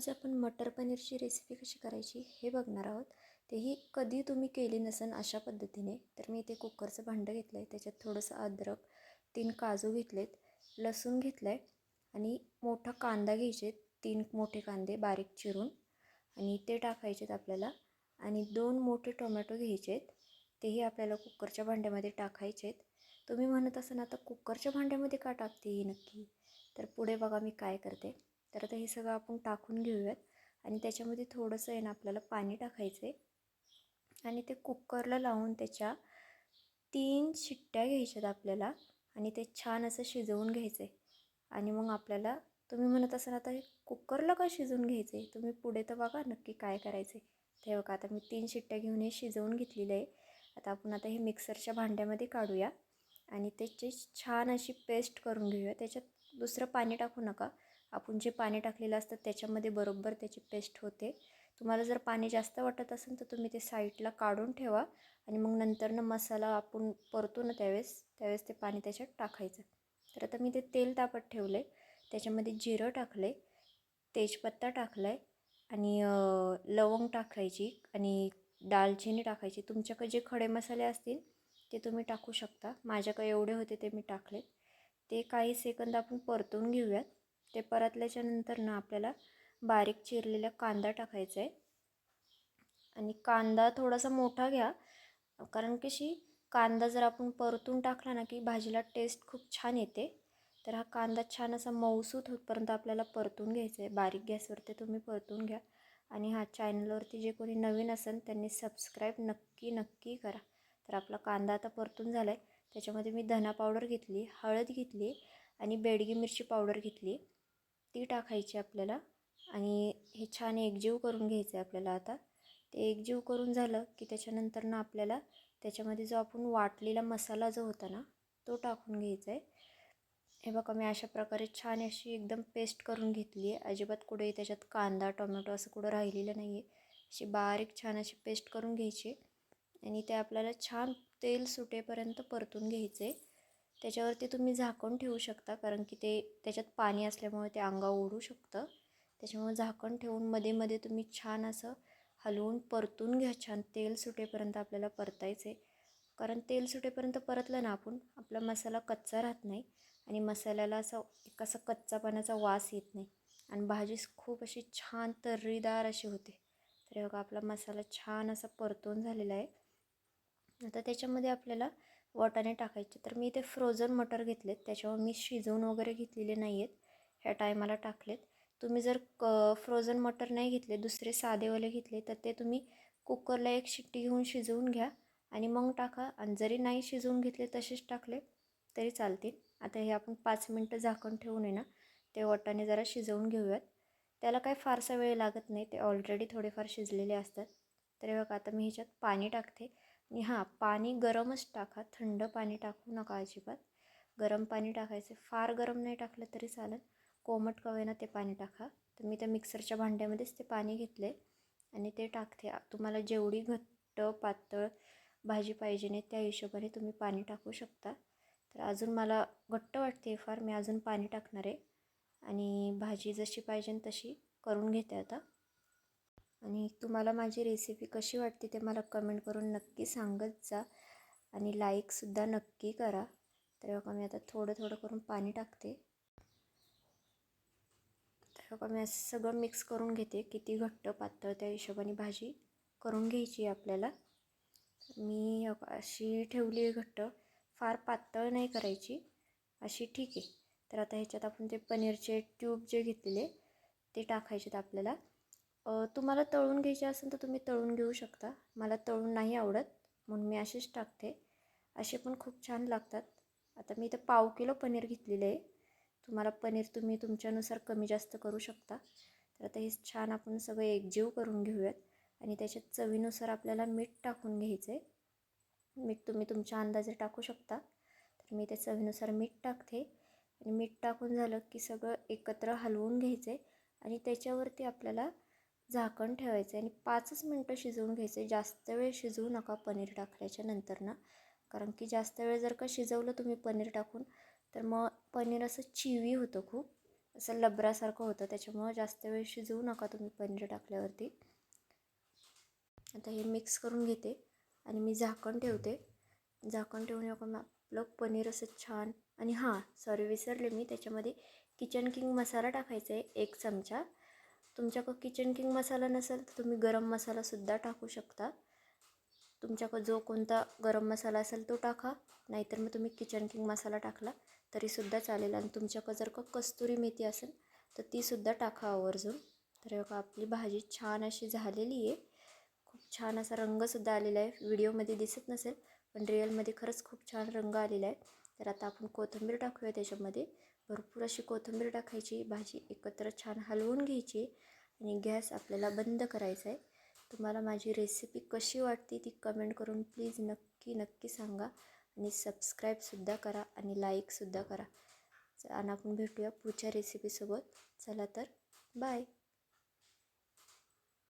आज आपण मटर पनीरची रेसिपी कशी करायची हे बघणार आहोत. तेही कधी तुम्ही केली नसेल अशा पद्धतीने तर मी इथे कुकरचं भांडं घेतलं आहे त्याच्यात थोडंसं अद्रक तीन काजू घेतलेत लसूण घेतलं आहे आणि मोठा कांदा घ्यायचे तीन मोठे कांदे बारीक चिरून आणि ते टाकायचेत आपल्याला आणि दोन मोठे टोमॅटो घ्यायचे आहेत तेही आपल्याला कुकरच्या भांड्यामध्ये टाकायचे आहेत तुम्ही म्हणत असाल आता कुकरच्या भांड्यामध्ये का टाकते ही नक्की? तर पुढे बघा मी काय करते. तर आता हे सगळं आपण टाकून घेऊयात. आणि त्याच्यामध्ये थोडंसं आहे ना आपल्याला पाणी टाकायचं आहे आणि ते कुकरला लावून त्याच्या तीन शिट्ट्या घ्यायच्यात आपल्याला. आणि ते छान असं शिजवून घ्यायचं आहे आणि मग आपल्याला तुम्ही म्हणत असाल आता हे कुकरला का शिजवून घ्यायचं आहे तुम्ही पुढे तर बघा नक्की काय करायचं आहे ते बघा आता मी तीन शिट्ट्या घेऊन हे शिजवून घेतलेलं आहे. आता आपण आता हे मिक्सरच्या भांड्यामध्ये काढूया. आणि त्याची छान अशी पेस्ट करून घेऊया. त्याच्यात दुसरं पाणी टाकू नका. आपण जे पाणी टाकलेलं असतं त्याच्यामध्ये बरोबर त्याची पेस्ट होते. तुम्हाला जर पाणी जास्त वाटत असेल तर तुम्ही ते साईडला काढून ठेवा आणि मग नंतरनं मसाला आपण परतू ना त्यावेळेस त्यावेळेस ते पाणी त्याच्यात टाकायचं. तर आता मी ते तेल तापत ठेवलं आहे त्याच्यामध्ये जिरं टाकलं आहे तेजपत्ता टाकला आहे आणि लवंग टाकायची आणि दालचिनी टाकायची. तुमच्याकडे जे खडे मसाले असतील ते तुम्ही टाकू शकता. माझ्याकडे एवढे होते ते मी टाकले. ते काही सेकंद आपण परतून घेऊयात. ते परतल्याच्या नंतर ना आपल्याला बारीक चिरलेला कांदा टाकायचा आहे आणि कांदा थोडासा मोठा घ्या कारण कशी कांदा जर आपण परतून टाकला ना की भाजीला टेस्ट खूप छान येते. तर हा कांदा छान असा मऊसूत होतपर्यंत आपल्याला परतून घ्यायचा आहे बारीक गॅसवरती तुम्ही परतून घ्या. आणि हा चॅनलवरती जे कोणी नवीन असेल त्यांनी सबस्क्राईब नक्की नक्की करा. तर आपला कांदा आता परतून झाला आहे त्याच्यामध्ये मी धना पावडर घेतली हळद घेतली आणि बेडगी मिरची पावडर घेतली. ती टाकायची आपल्याला. आणि हे छान एकजीव करून घ्यायचं आहे आपल्याला आता. ते एकजीव करून झालं की त्याच्यानंतर ना आपल्याला त्याच्यामध्ये जो आपण वाटलेला मसाला जो होता ना तो टाकून घ्यायचा आहे हे बघा मी अशा प्रकारे छान अशी एकदम पेस्ट करून घेतली आहे. अजिबात कुठेही त्याच्यात कांदा टोमॅटो असं कुठं राहिलेलं नाही आहे अशी बारीक छान अशी पेस्ट करून घ्यायची. आणि ते आपल्याला छान तेल सुटेपर्यंत परतून घ्यायचे त्याच्यावरती तुम्ही झाकण ठेवू शकता कारण की ते त्याच्यात पाणी असल्यामुळे ते अंगा ओढू शकतं. त्याच्यामुळे झाकण ठेवून मध्ये मध्ये तुम्ही छान असं हलवून परतून घ्या छान. तेल सुटेपर्यंत आपल्याला परतायचं आहे कारण तेल सुटेपर्यंत परतलं ना आपण आपला मसाला कच्चा राहत नाही आणि मसाल्याला असं एक असा कच्चापणाचा वास येत नाही. आणि भाजी खूप अशी छान तर्रीदार अशी होते. तर बघा आपला मसाला छान असा परतून झालेला आहे. आता त्याच्यामध्ये आपल्याला वाटाणे टाकायचे. तर मी इथे फ्रोझन मटर घेतलेत. त्याच्यावर मी शिजवून वगैरे घेतलेले नाही आहेत ह्या टायमाला टाकलेत. तुम्ही जर क फ्रोझन मटर नाही घेतले दुसरे साधेवाले घेतले तर ते तुम्ही कुकरला एक शिट्टी घेऊन शिजवून घ्या आणि मग टाका. आणि जरी नाही शिजवून घेतले तसेच टाकले तरी चालतील. आता हे आपण पाच मिनटं झाकण ठेवून आहे ना ते वाटाणे जरा शिजवून घेऊयात. त्याला काही फारसा वेळ लागत नाही. ते ऑलरेडी थोडेफार शिजलेले असतात. तर बघा आता मी ह्याच्यात पाणी टाकते. आणि हां पाणी गरमच टाका. थंड पाणी टाकू नका अजिबात. गरम पाणी टाकायचे. फार गरम नाही टाकलं तरी चालेल. कोमट कवेना ते पाणी टाका. तर मी त्या मिक्सरच्या भांड्यामध्येच ते पाणी घेतले आणि ते टाकते. तुम्हाला जेवढी घट्ट पातळ भाजी पाहिजे नाही त्या हिशोबाने तुम्ही पाणी टाकू शकता. तर अजून मला घट्ट वाटते फार. मी अजून पाणी टाकणार आहे. आणि भाजी जशी पाहिजे तशी करून घेते आता. आणि तुम्हाला माझी रेसिपी कशी वाटते ते मला कमेंट करून नक्की सांगत जा. आणि लाईकसुद्धा नक्की करा. तर बघा मी आता थोडं थोडं करून पाणी टाकते. तर बघा मी असं सगळं मिक्स करून घेते. किती घट्ट पातळ त्या हिशोबाने भाजी करून घ्यायची आहे आपल्याला. मी अशी ठेवली आहे घट्ट. फार पातळ नाही करायची. अशी ठीक आहे. तर आता ह्याच्यात आपण ते पनीरचे ट्यूब जे घेतलेले ते टाकायचेत आपल्याला. तुम्हाला तळून घ्यायचे असेल तर तुम्ही तळून घेऊ शकता. मला तळून नाही आवडत म्हणून मी असेच टाकते. असे पण खूप छान लागतात. आता मी इथं पाव किलो पनीर घेतलेलं आहे. तुम्हाला पनीर तुम्ही तुमच्यानुसार कमी जास्त करू शकता. तर आता हे छान आपण सगळं एकजीव करून घेऊयात. आणि त्याच्यात चवीनुसार आपल्याला मीठ टाकून घ्यायचं आहे मीठ तुम्ही तुमच्या अंदाजे टाकू शकता. तर मी त्या चवीनुसार मीठ टाकते. आणि मीठ टाकून झालं की सगळं एकत्र हलवून घ्यायचं आहे आणि त्याच्यावरती आपल्याला झाकण ठेवायचं आहे आणि पाचच मिनटं शिजवून घ्यायचं. आहे जास्त वेळ शिजवू नका पनीर टाकल्याच्या नंतर ना कारण की जास्त वेळ जर का शिजवलं तुम्ही पनीर टाकून तर मग पनीर असं चिवी होतं खूप. असं लबरासारखं होतं त्याच्यामुळं जास्त वेळ शिजवू नका तुम्ही पनीर टाकल्यावरती. आता हे मिक्स करून घेते आणि मी झाकण ठेवते. झाकण ठेवून आपलं पनीर असं छान आणि हां सॉरी विसरले मी. त्याच्यामध्ये किचन किंग मसाला टाकायचा आहे एक चमचा. तुमच्याकडं किचन किंग मसाला नसेल तर तुम्ही गरम मसालासुद्धा टाकू शकता. तुमच्याकडं जो कोणता गरम मसाला असेल तो टाका. नाहीतर मग तुम्ही किचन किंग मसाला टाकला तरीसुद्धा चालेल. आणि तुमच्याकडं जर का कस्तुरी मेथी असेल तर तीसुद्धा टाका आवर्जून. तर बघा आपली भाजी छान अशी झालेली आहे. खूप छान असा रंगसुद्धा आलेला आहे. व्हिडिओमध्ये दिसत नसेल पण रिअलमध्ये खरंच खूप छान रंग आलेला आहे. तर आता आपण कोथिंबीर टाकूया त्याच्यामध्ये. भरपूर अशी कोथिंबीर टाकायची भाजी एकत्र छान हलवून घ्यायची आणि गॅस आपल्याला बंद करायचा आहे. तुम्हाला माझी रेसिपी कशी वाटते ती कमेंट करून प्लीज नक्की नक्की सांगा आणि सबस्क्राईबसुद्धा करा आणि लाईकसुद्धा करा. आणि आपण भेटूया पुढच्या रेसिपीसोबत. चला तर बाय.